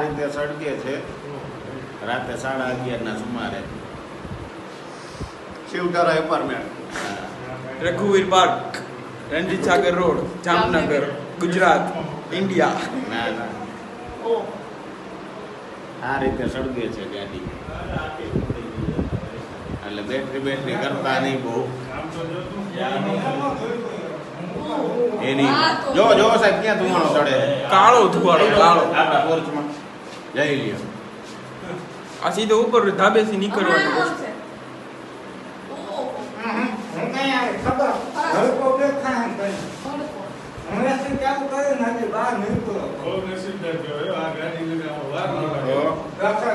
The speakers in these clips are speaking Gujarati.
રીતે સળગે છે. રાતે સાડા અગિયારના સુમારે. Shivdhara apartment. રઘુવીર park Ranjit Sagar road Jamnagar Gujarat India. ના ના. આ રીતે સળગે છે ગાડી. એટલે બેટરી બેટરી કરતા નહીં બહુ. એની. જો જો સાહેબ ક્યાં ધુમાડો ચડે? કાળો ધુવાળો કાળો. આપણા પોર્ચમાં જઈ લ્યો આ સીધો ઉપર ધાબેથી નીકળવાનું હમણાં રસ્તો. હું કઈ આવે? ખબર? હવે પ્રોબ્લેમ થાય એમ કઈ થી ચાલુ કર્યું ને હજી બહાર નીકળો. તો દસ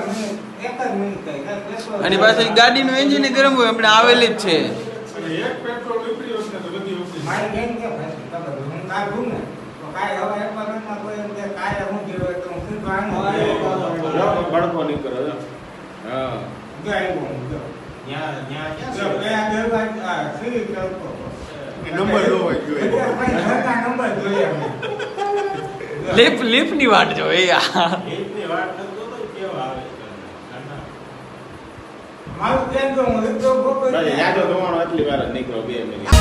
મિનિટ એક જ મિનિટ થઈ કાંઈ પેટ્રોલ અને પાછળ ગાડીનું એન્જિન ગરમ હોય આપણે આવેલી જ છે. મારી બેન કે ભાઈ ખબર? હું કાઢું ને? તો કાંઈ હવે એપાર્ટમેન્ટમાં કોઈ એમ કે કાંઈ હું જેવો તો હું શું જો બળકો નહીં જો. હા. જો આવ્યો હું જો ન્યા ન્યા ક્યાં બે બે બાજુ આ નંબર લો હોય જોઈએ નંબર જોઈએ અમે લીપ લીપની વાટ જો એ વાત કરતો તો કેવા આવે મારું કેમ તો હું યાદો ધોવાનો આટલી વાર જ નીકળો બે મિનિટ.